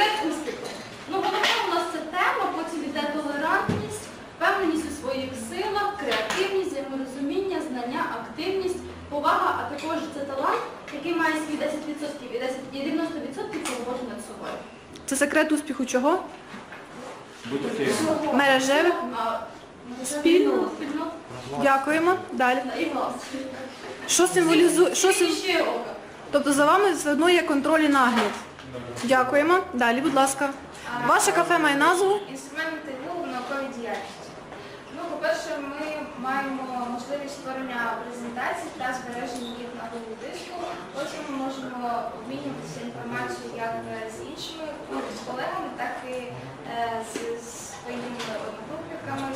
Секрет успіху. Ну, головне у нас це тема, потім йде толерантність, впевненість у своїх силах, креативність, взаєморозуміння, знання, активність, повага, а також це талант, який має свій 10% і 90% переможу над собою. Це секрет успіху чого? Будь активним. Всього. Мережевих? Ну, Дякуємо. Далі. І глаз. Що символізує? Що сим... Тобто за вами все одно є контроль і нагляд. Дякуємо. Далі, будь ласка. Ваше кафе має назву. Інструменти в науковій діяльності. Ну, по-перше, ми маємо можливість створення презентацій та збереження їх на голову диску. Потім ми можемо обмінюватися інформацією як з іншими ну, з колегами, так і е, з, своїми одногрупниками.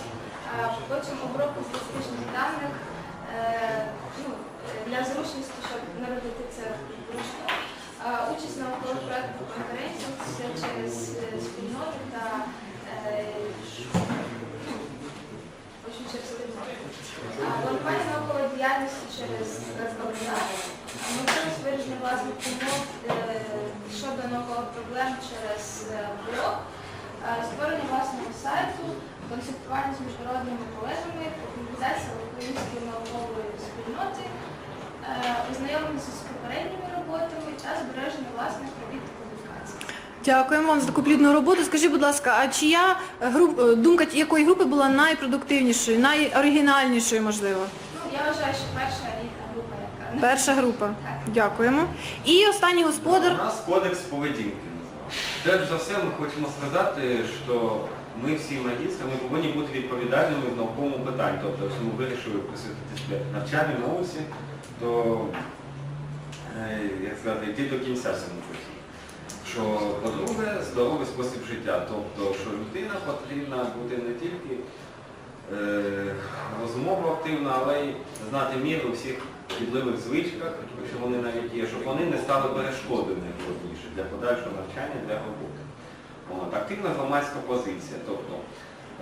Потім обробку статистичних даних е, ну, для зручності, щоб не робити це вручну. Участь в наукових проєктах конференціях це через е, спільноти та е, через Планування наукової діяльності через організацію. Можливість вирішення власних умов е, щодо наукових проблем через блог, створення власного сайту, консультування з міжнародними колегами, публікація української наукової спільноти, е, ознайомлення з попередніми роботами та збереження власних робіт та публікацій. Дякуємо вам за таку плідну роботу. Скажіть, будь ласка, а чия груп... думка якої групи була найпродуктивнішою, найоригінальнішою, можливо? Ну, я вважаю, що перша група, яка Перша група. Дякуємо. І останній господар. У нас кодекс поведінки називається. Перш за все, ми хочемо сказати, що ми всі магістри, ми повинні бути відповідальними в науковому питанні. Тобто, якщо ми вирішили присвятити навчанню науці, то, е, як сказати, йти до кінця цьому житті. Що, по-друге, здоровий спосіб життя. Тобто, що людина потрібна бути не тільки е, розумово активна, але й знати міру всіх шкідливих звичках, якщо вони навіть є, щоб вони не стали перешкодою найголовніше для подальшого навчання, для роботи. От, активна громадська позиція, тобто,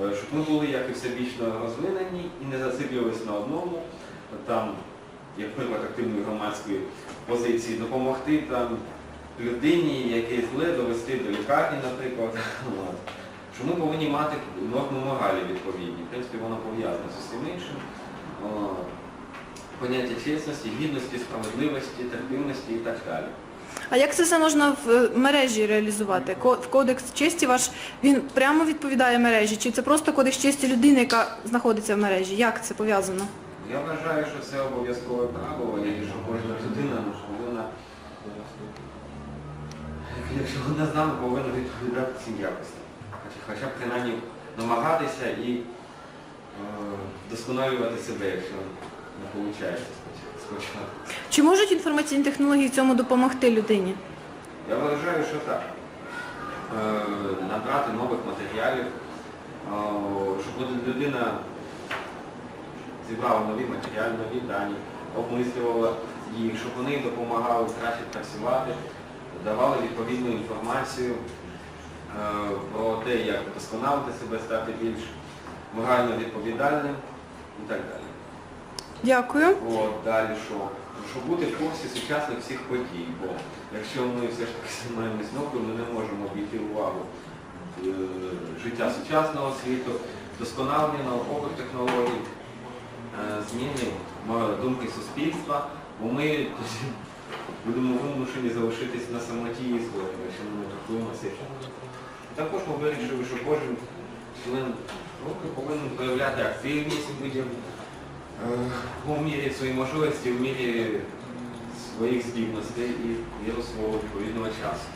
е, щоб ми були як і всебічно розвинені і не зациклювалися на одному, там, як приклад активної громадської позиції, допомогти там людині, якій зле довести до лікарні, наприклад. Що ми повинні мати норму моралі відповідні. В принципі, воно пов'язане з усім іншим. Поняття чесності, гідності, справедливості, терпимості і так далі. А як це все можна в е, мережі реалізувати? В кодекс честі ваш він прямо відповідає мережі? Чи це просто кодекс честі людини, яка знаходиться в мережі? Як це пов'язано? Я вважаю, що це обов'язкове право, і що кожна людина повинна, якщо вона з нами, повинна відповідати цим якостям. Хоча, б принаймні намагатися і е, досконалювати себе, якщо не виходить спочатку. Чи можуть інформаційні технології в цьому допомогти людині? Я вважаю, що так. Е, Набрати нових матеріалів, е, щоб людина зібрала нові матеріали, нові дані, обмислювала їх, щоб вони допомагали краще працювати, давали відповідну інформацію е, про те, як вдосконалити себе, стати більш морально відповідальним і так далі. Дякую. От, далі що? Щоб бути в курсі сучасних всіх подій, бо якщо ми все ж таки займаємось наукою, ми не можемо обійти увагу е, життя сучасного світу, вдосконалення наукових технологій, е, зміни думки суспільства, бо ми будемо вимушені залишитись на самоті і згоді, якщо ми рахуємося. Також ми вирішили, що кожен член групи повинен проявляти активність будь Е, у мірі своїх можливостей, в мірі своїх здібностей і міру свого відповідного часу.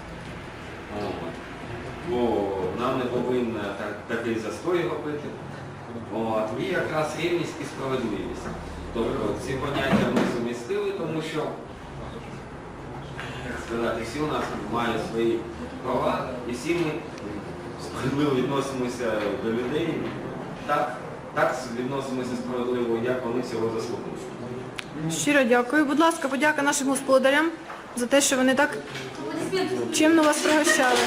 Бо нам не повинно так, такий застой робити. От. І якраз рівність і справедливість. Тобто ці поняття ми сумістили, тому що сказати, всі у нас мають свої права, і всі ми справедливо відносимося до людей. Так, так відносимося справедливо, як вони цього заслуговують. Щиро дякую. Будь ласка, подяка нашим господарям за те, що вони так чимно вас пригощали.